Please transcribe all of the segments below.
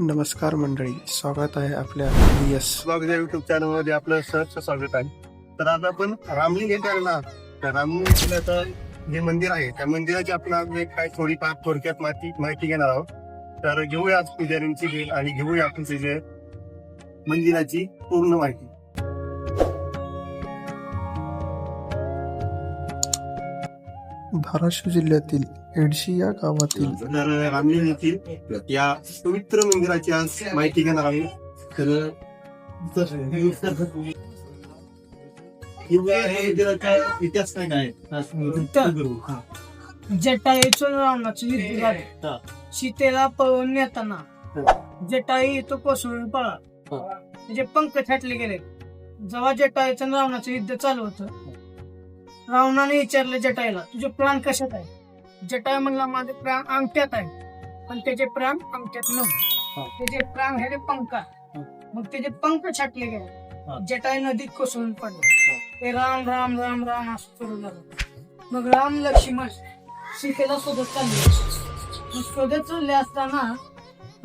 नमस्कार मंडळी स्वागत आहे आपल्या बी एस ब्लॉग या युट्यूब चॅनलमध्ये आपलं सहर्ष स्वागत आहे. तर आज आपण रामलिंग येथे ना तर रामलिंग येथील जे मंदिर आहे त्या मंदिराची आपण आज एक काय थोडीफार थोडक्यात माहिती माहिती घेणार आहोत. तर घेऊया आज पुजारींची भेट आणि घेऊया आपण जे मंदिराची पूर्ण माहिती. धाराशिव जिल्ह्यातील एडशी या गावातील तर येथील या पवित्र मंदिराची आज माहिती घेणार तर मंदिराचा इतिहास काय काय हा. जटायूचं रावणाचं युद्ध. झालं. सीतेला पळवून नेताना जटाई येतो कोसळून पळा म्हणजे पंख छाटले गेले. जेव्हा जटायूचं आणि रावणाचं युद्ध चालू होतं रावणाने विचारलं जटाईला तुझे प्राण कशात आहे? जटाई म्हणला माझे प्राण अंगठ्यात आहे. पण त्याचे प्राण अंगठ्यात नव्हते. त्याचे प्राण हे पंखात मग त्याचे पंख छाटले. गेले. जटाई नदीत कोसळून पडले. ते राम राम राम राम असं सुरू झालं. मग राम लक्ष्मण सीतेला शोधत चालले. मग शोधत चालले असताना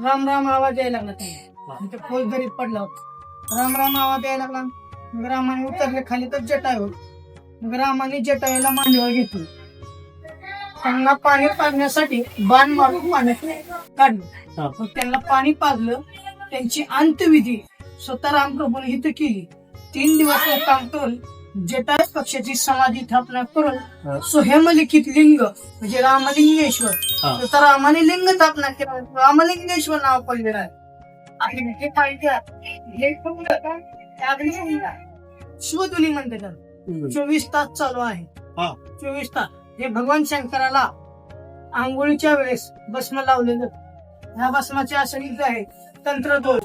राम राम आवाज यायला लागला त्यांना ते खोल दरीत पडला होता. राम राम आवाज यायला लागला. मग रामाने उतरले खाली तर जटायूवर मग रामाने जटायूला मांडीवर घेतलं. त्यांना पाणी पाजण्यासाठी बाण मारून पाण्यात काढलं मग त्यांना पाणी पाजलं त्यांची अंत्यविधी स्वतः रामप्रभूने इथं केली. तीन दिवस काम करून जटायू पक्षाची समाधी स्थापना. करून स्वयंलिखित लिंग म्हणजे रामलिंगेश्वर. तर रामाने लिंग स्थापना केलं. रामलिंगेश्वर नाव पडलेलं आहे. आणि हे पाहिजे हे शिवधुनी म्हणते चोवीस तास चालू आहे. चोवीस तास. हे भगवान शंकराला आंघोळीच्या वेळेस भस्म लावलेलं ह्या भस्माचे असं युद्ध आहे. तंत्रदोष.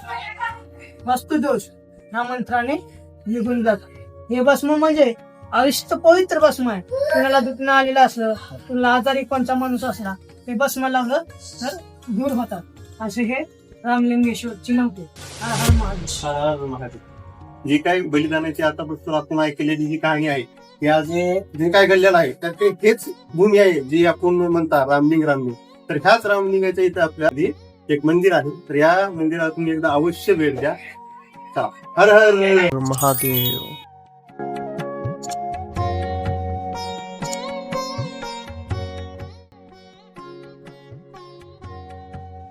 वस्तुदोष. ह्या मंत्राने निघून जात हे भस्म म्हणजे अरिष्ट पवित्र भस्म आहे. कुणाला दुखणं आलेलं असलं कुणाला आजारी कोणता माणूस असला हे भस्म लावलं तर दूर होतात. असे हे रामलिंगेश्वरची नव्हते हर हर महादेव. जी काही बलिदानाची आतापासून आपण ऐकलेली जी कहाणी आहे या आज जे काय घडलेलं आहे तर ते हेच भूमी आहे जी आपण म्हणता रामलिंग रामलिंग. तर ह्याच रामलिंगाच्या इथं आपल्या आधी एक मंदिर आहे. तर या मंदिरातून एकदा अवश्य भेट द्या. हर हर. महादेव.